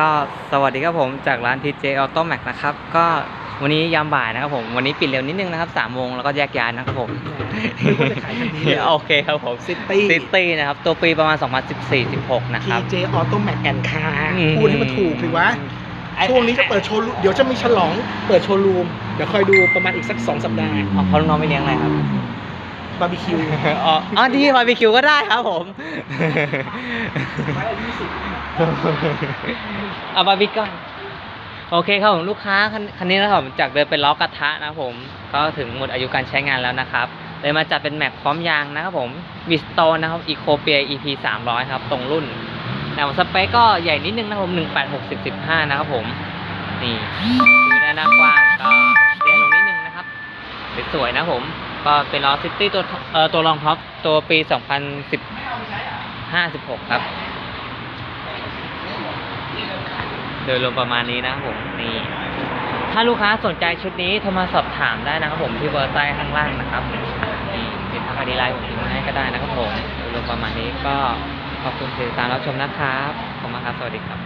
ก็สวัสดีครับผมจากร้าน TJ Auto Max นะครับ ก็วันนี้ยามบ่ายนะครับผม วันนี้ปิดเร็วนิดนึงนะครับ3ามโมงแล้วก็แยกย้ายนะครับผมไม่ควรจะขายคันนี้เลยโอเคครับผมซิตี้ซิตี้นะครับ ตัวปีประมาณ 2014-16 นะครับ TJ Auto Mac and Car อืมพูดให้มันถูกหรือวะช่วงนี้จะเปิดโชว์รูมเดี๋ยวจะมีฉลองเปิดโชว์รูม เดี๋ยวคอยดูประมาณอีกสัก2สัปดาห์อ๋อเขาลูกน้องไม่เลี้ยงอะไรครับ บาร์บีคิวอ๋ออ๋อที่บาร์บีคิวก็ได้ครับผมเอาบาร์บีคอนโอเคครับผมลูกค้าคันคันนี้นะครับผมจากเดิมเป็นล้อกระทะนะครับผม ก็ถึงหมดอายุการใช้งานแล้วนะครับ เลยมาจัดเป็นแม็กพร้อมยางนะครับผมวิสโตนนะครับอีโคเปีย EP 300 ครับ ตรงรุ่นแต่ว่าสเปคก็ใหญ่นิดนึงนะครับผม18 60 15 นะครับผม นี่คือด้านหน้ากว้างก็เรียนลงนิดนึงนะครับสวยๆนะผม ก็เป็นล้อซิตี้ตัวเอ่อตัวรองท็อปตัวปี 2010 56 ครับ โดยรวมประมาณนี้นะครับผมนี่ถ้าลูกค้าสนใจชุดนี้โทรมาสอบถามได้นะครับผมที่เบอร์ใต้ข้างล่างนะครับนี่เป็นทางไอดีไลน์ผมทิ้งไว้ให้ก็ได้นะครับผมโดยรวมประมาณนี้ก็ขอบคุณที่ติดตามรับชมนะครับขอบคุณมากครับ สวัสดีครับ